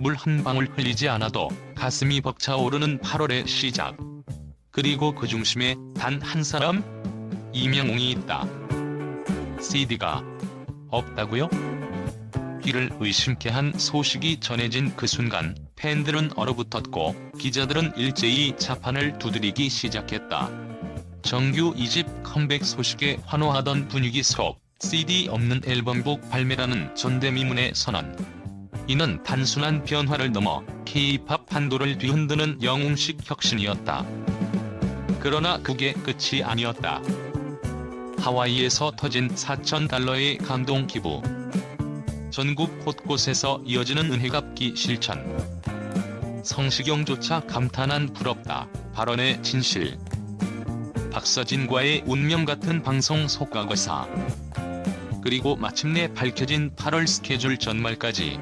물 한 방울 흘리지 않아도 가슴이 벅차오르는 8월의 시작. 그리고 그 중심에 단 한 사람? 이명웅이 있다. CD가 없다고요? 귀를 의심케 한 소식이 전해진 그 순간 팬들은 얼어붙었고 기자들은 일제히 자판을 두드리기 시작했다. 정규 2집 컴백 소식에 환호하던 분위기 속 CD 없는 앨범곡 발매라는 전대미문의 선언. 이는 단순한 변화를 넘어 K-팝 판도를 뒤흔드는 영웅식 혁신이었다. 그러나 그게 끝이 아니었다. 하와이에서 터진 4,000달러의 감동 기부. 전국 곳곳에서 이어지는 은혜갚기 실천. 성시경조차 감탄한 부럽다. 발언의 진실. 박서진과의 운명 같은 방송 속과거사. 그리고 마침내 밝혀진 8월 스케줄 전말까지.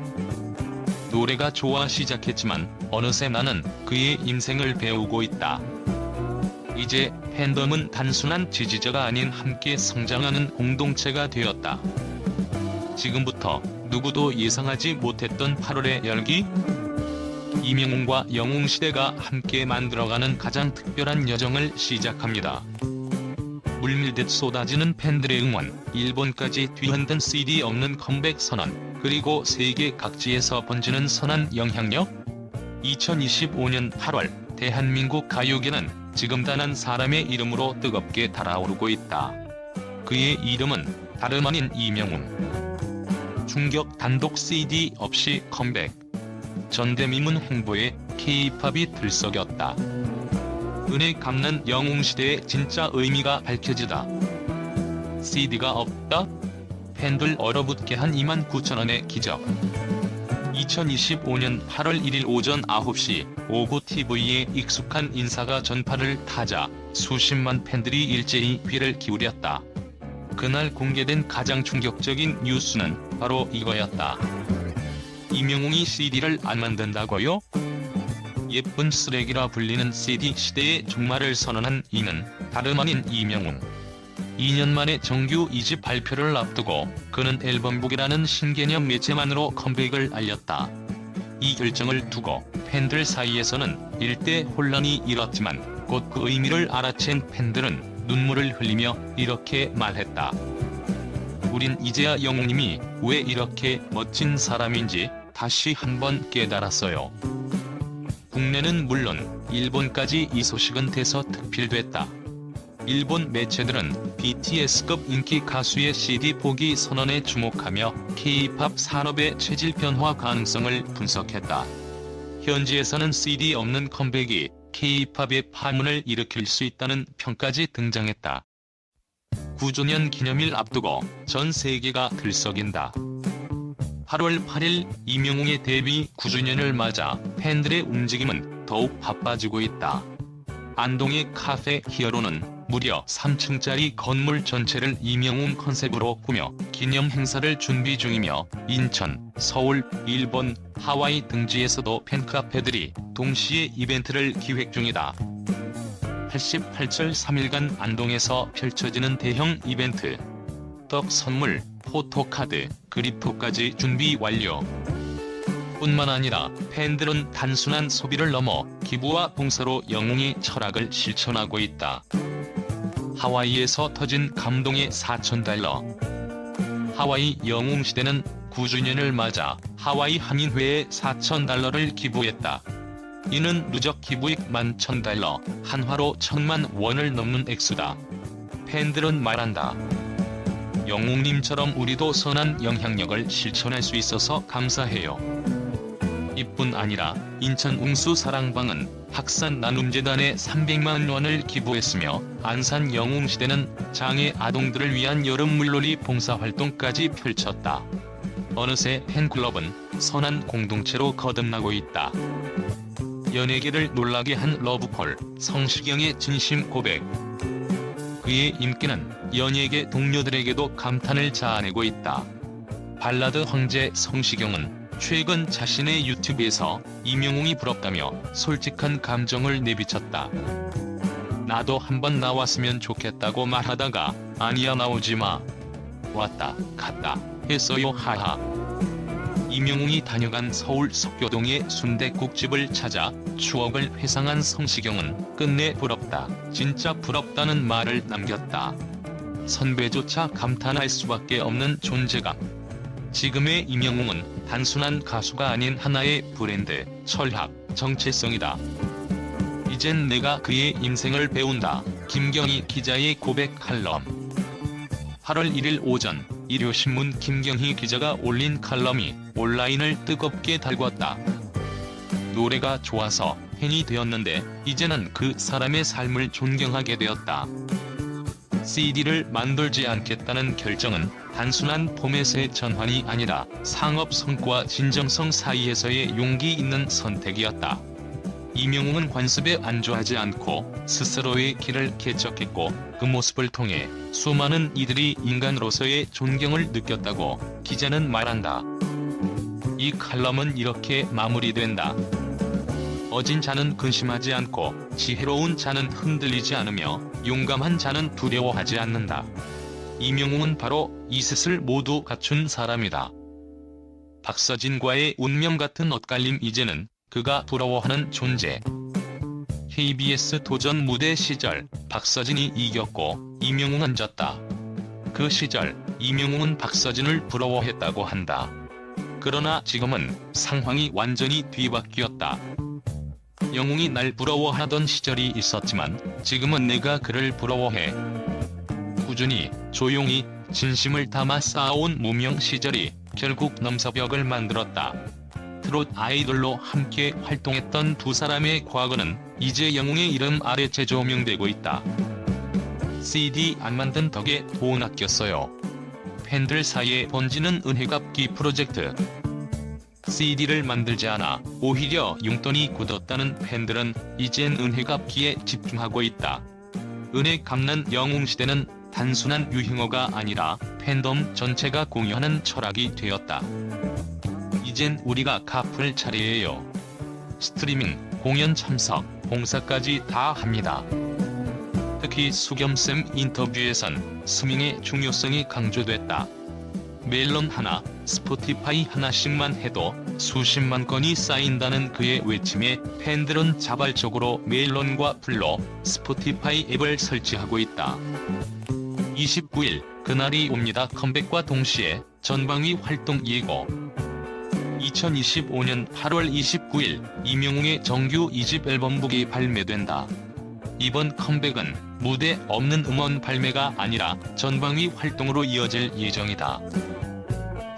노래가 좋아 시작했지만 어느새 나는 그의 인생을 배우고 있다. 이제 팬덤은 단순한 지지자가 아닌 함께 성장하는 공동체가 되었다. 지금부터 누구도 예상하지 못했던 8월의 열기? 이명웅과 영웅 시대가 함께 만들어가는 가장 특별한 여정을 시작합니다. 물밀듯 쏟아지는 팬들의 응원, 일본까지 뒤흔든 CD 없는 컴백 선언, 그리고 세계 각지에서 번지는 선한 영향력? 2025년 8월 대한민국 가요계는 지금 단 한 사람의 이름으로 뜨겁게 달아오르고 있다. 그의 이름은 다름 아닌 이명웅. 충격 단독 CD 없이 컴백. 전대미문 홍보에 K-팝이 들썩였다. 은혜 갚는 영웅시대의 진짜 의미가 밝혀지다. CD가 없다? 팬들 얼어붙게 한 29,000원의 기적. 2025년 8월 1일 오전 9시 오구 TV에 익숙한 인사가 전파를 타자 수십만 팬들이 일제히 귀를 기울였다. 그날 공개된 가장 충격적인 뉴스는 바로 이거였다. 이명웅이 CD를 안 만든다고요? 예쁜 쓰레기라 불리는 CD 시대의 종말을 선언한 이는 다름 아닌 이명웅. 2년 만에 정규 2집 발표를 앞두고 그는 앨범북이라는 신개념 매체만으로 컴백을 알렸다. 이 결정을 두고 팬들 사이에서는 일대 혼란이 일었지만 곧 그 의미를 알아챈 팬들은 눈물을 흘리며 이렇게 말했다. 우린 이제야 영웅님이 왜 이렇게 멋진 사람인지 다시 한번 깨달았어요. 국내는 물론 일본까지 이 소식은 대서특필됐다. 일본 매체들은 BTS급 인기 가수의 CD 포기 선언에 주목하며 K-팝 산업의 체질 변화 가능성을 분석했다. 현지에서는 CD 없는 컴백이 K-팝의 파문을 일으킬 수 있다는 평까지 등장했다. 9주년 기념일 앞두고 전 세계가 들썩인다. 8월 8일 이명웅의 데뷔 9주년을 맞아 팬들의 움직임은 더욱 바빠지고 있다. 안동의 카페 히어로는 무려 3층짜리 건물 전체를 이명웅 컨셉으로 꾸며 기념 행사를 준비 중이며 인천, 서울, 일본, 하와이 등지에서도 팬카페들이 동시에 이벤트를 기획 중이다. 88절 3일간 안동에서 펼쳐지는 대형 이벤트. 떡 선물, 포토카드, 그리프까지 준비 완료. 뿐만 아니라 팬들은 단순한 소비를 넘어 기부와 봉사로 영웅의 철학을 실천하고 있다. 하와이에서 터진 감동의 4,000달러. 하와이 영웅시대는 9주년을 맞아 하와이 한인회에 4,000달러를 기부했다. 이는 누적 기부액 11,000달러, 한화로 1천만 원을 넘는 액수다. 팬들은 말한다. 영웅님처럼 우리도 선한 영향력을 실천할 수 있어서 감사해요. 이뿐 아니라 인천 웅수 사랑방은 학산 나눔재단에 300만 원을 기부했으며 안산 영웅시대는 장애 아동들을 위한 여름 물놀이 봉사활동까지 펼쳤다. 어느새 팬클럽은 선한 공동체로 거듭나고 있다. 연예계를 놀라게 한 러브콜, 성시경의 진심 고백. 그의 인기는 연예계 동료들에게도 감탄을 자아내고 있다. 발라드 황제 성시경은 최근 자신의 유튜브에서 이명웅이 부럽다며 솔직한 감정을 내비쳤다. 나도 한번 나왔으면 좋겠다고 말하다가 아니야 나오지 마. 왔다 갔다 했어요 하하. 이명웅이 다녀간 서울 석교동의 순댓국집을 찾아 추억을 회상한 성시경은 끝내 부럽다, 진짜 부럽다는 말을 남겼다. 선배조차 감탄할 수밖에 없는 존재감. 지금의 이명웅은 단순한 가수가 아닌 하나의 브랜드, 철학, 정체성이다. 이젠 내가 그의 인생을 배운다. 김경희 기자의 고백 칼럼. 8월 1일 오전 일요신문 김경희 기자가 올린 칼럼이 온라인을 뜨겁게 달궜다. 노래가 좋아서 팬이 되었는데 이제는 그 사람의 삶을 존경하게 되었다. CD를 만들지 않겠다는 결정은 단순한 포맷의 전환이 아니라 상업 성과 진정성 사이에서의 용기 있는 선택이었다. 이명웅은 관습에 안주하지 않고 스스로의 길을 개척했고 그 모습을 통해 수많은 이들이 인간으로서의 존경을 느꼈다고 기자는 말한다. 이 칼럼은 이렇게 마무리된다. 어진 자는 근심하지 않고 지혜로운 자는 흔들리지 않으며 용감한 자는 두려워하지 않는다. 이명웅은 바로 이 셋을 모두 갖춘 사람이다. 박서진과의 운명 같은 엇갈림 이제는 그가 부러워하는 존재. KBS 도전 무대 시절 박서진이 이겼고 이명웅은 졌다. 그 시절 이명웅은 박서진을 부러워했다고 한다. 그러나 지금은 상황이 완전히 뒤바뀌었다. 영웅이 날 부러워하던 시절이 있었지만 지금은 내가 그를 부러워해. 꾸준히 조용히 진심을 담아 쌓아온 무명 시절이 결국 넘사벽을 만들었다. 트롯 아이돌로 함께 활동했던 두 사람의 과거는 이제 영웅의 이름 아래 재조명되고 있다. CD 안 만든 덕에 돈 아꼈어요. 팬들 사이에 번지는 은혜갚기 프로젝트. CD를 만들지 않아 오히려 용돈이 굳었다는 팬들은 이젠 은혜갚기에 집중하고 있다. 은혜 갚는 영웅시대는 단순한 유행어가 아니라 팬덤 전체가 공유하는 철학이 되었다. 이젠 우리가 갚을 차례예요. 스트리밍, 공연 참석, 봉사까지 다 합니다. 특히 수겸쌤 인터뷰에선 스밍의 중요성이 강조됐다. 멜론 하나, 스포티파이 하나씩만 해도 수십만 건이 쌓인다는 그의 외침에 팬들은 자발적으로 멜론과 플로, 스포티파이 앱을 설치하고 있다. 29일, 그날이 옵니다 컴백과 동시에 전방위 활동 예고. 2025년 8월 29일 이명웅의 정규 2집 앨범북이 발매된다. 이번 컴백은 무대 없는 음원 발매가 아니라 전방위 활동으로 이어질 예정이다.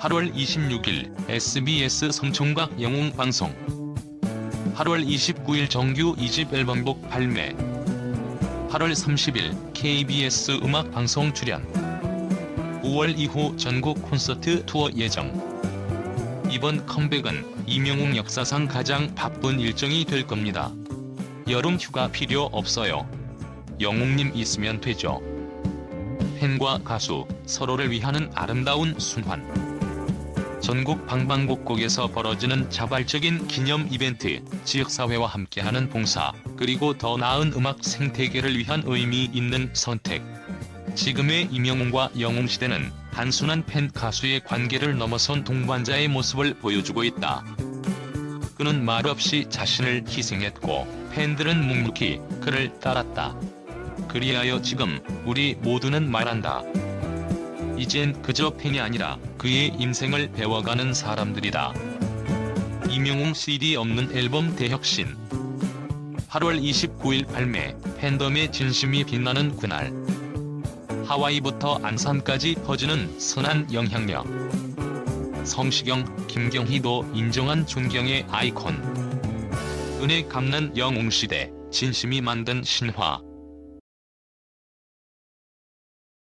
8월 26일 SBS 성총각 영웅 방송 8월 29일 정규 2집 앨범곡 발매 8월 30일 KBS 음악 방송 출연 5월 이후 전국 콘서트 투어 예정 이번 컴백은 이명웅 역사상 가장 바쁜 일정이 될 겁니다. 여름 휴가 필요 없어요. 영웅님 있으면 되죠. 팬과 가수, 서로를 위하는 아름다운 순환. 전국 방방곡곡에서 벌어지는 자발적인 기념 이벤트, 지역사회와 함께하는 봉사, 그리고 더 나은 음악 생태계를 위한 의미 있는 선택. 지금의 이명웅과 영웅 시대는 단순한 팬 가수의 관계를 넘어선 동반자의 모습을 보여주고 있다. 그는 말없이 자신을 희생했고 팬들은 묵묵히 그를 따랐다. 그리하여 지금 우리 모두는 말한다. 이젠 그저 팬이 아니라 그의 인생을 배워가는 사람들이다. 이명웅 CD 없는 앨범 대혁신 8월 29일 발매 팬덤의 진심이 빛나는 그날 하와이부터 안산까지 퍼지는 선한 영향력 성시경, 김경희도 인정한 존경의 아이콘 은혜 갚는 영웅시대 진심이 만든 신화